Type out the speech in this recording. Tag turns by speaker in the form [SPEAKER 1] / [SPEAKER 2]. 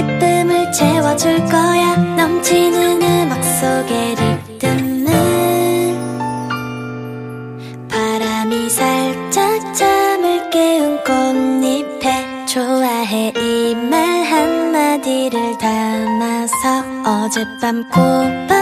[SPEAKER 1] 기쁨을 채워줄 거야. 넘치는 음악 속에 리듬은 바람이 살짝 잠을 깨운 꽃잎에 네 좋아해 이 말 한마디를 담아서 어젯밤 꽃밭